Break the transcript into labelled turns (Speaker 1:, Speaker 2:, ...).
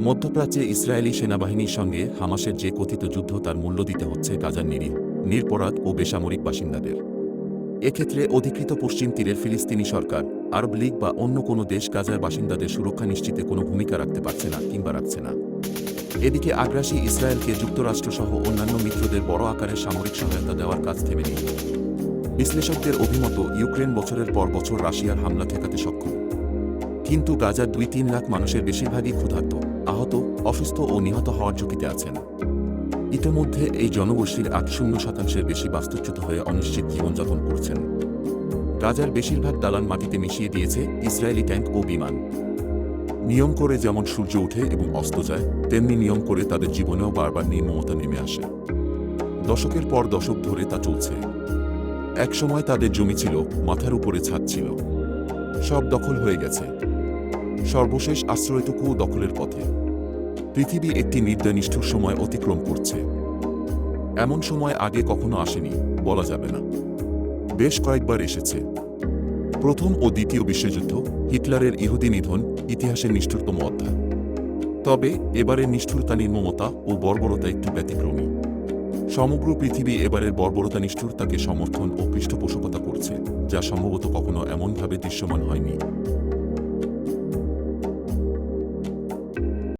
Speaker 1: মধ্যপ্রাচ্যে ইসরায়েলি সেনাবাহিনীর সঙ্গে হামাসের যে কথিত যুদ্ধ তার মূল্য দিতে হচ্ছে গাজার নিরীহ, নিরপরাধ ও বেসামরিক বাসিন্দাদের। এক্ষেত্রে অধিকৃত পশ্চিম তীরের ফিলিস্তিনি সরকার, আরব লীগ বা অন্য কোনো দেশ গাজার বাসিন্দাদের সুরক্ষা নিশ্চিতে কোনো ভূমিকা রাখতে পারছে না কিংবা রাখছে না। এদিকে আগ্রাসী ইসরায়েলকে যুক্তরাষ্ট্রসহ অন্যান্য মিত্রদের বড় আকারের সামরিক সহায়তা দেওয়ার কাজ থেমে নেই। বিশ্লেষকদের অভিমত, ইউক্রেন বছরের পর বছর রাশিয়ার হামলা ঠেকাতে সক্ষম। কিন্তু গাজার দুই তিন লাখ মানুষের বেশিরভাগই ক্ষুধার্ত। আহত, অসুস্থ ও নিহত হওয়ার ঝুঁকিতে আছেন। ইতোমধ্যে এই জনগোষ্ঠীর আট শূন্য শতাংশের বেশি বাস্তুচ্যুত হয়ে অনিশ্চিত জীবনযাপন করছেন। গাজার বেশিরভাগ দালান মাটিতে মিশিয়ে দিয়েছে ইসরায়েলি ট্যাঙ্ক ও বিমান। নিয়ম করে যেমন সূর্য ওঠে এবং অস্ত যায়, তেমনি নিয়ম করে তাদের জীবনেও বারবার নির্মমতা নেমে আসে। দশকের পর দশক ধরে তা চলছে। একসময় তাদের জমি ছিল, মাথার উপরে ছাদ ছিল। সব দখল হয়ে গেছে। সর্বশেষ আশ্রয়টুকুও দখলের পথে। পৃথিবী একটি নির্দয় নিষ্ঠুর সময় অতিক্রম করছে। এমন সময় আগে কখনো আসেনি, বলা যাবে না। বেশ কয়েকবার এসেছে। প্রথম ও দ্বিতীয় বিশ্বযুদ্ধ, হিটলারের ইহুদি নিধন, ইতিহাসের নিষ্ঠুরতম অধ্যায়। তবে এবারের নিষ্ঠুরতা, নির্মমতা ও বর্বরতা একটু ব্যতিক্রমী। সমগ্র পৃথিবী এবারের বর্বরতা, নিষ্ঠুরতাকে সমর্থন ও পৃষ্ঠপোষকতা করছে, যা সম্ভবত কখনো এমনভাবে দৃশ্যমান হয়নি।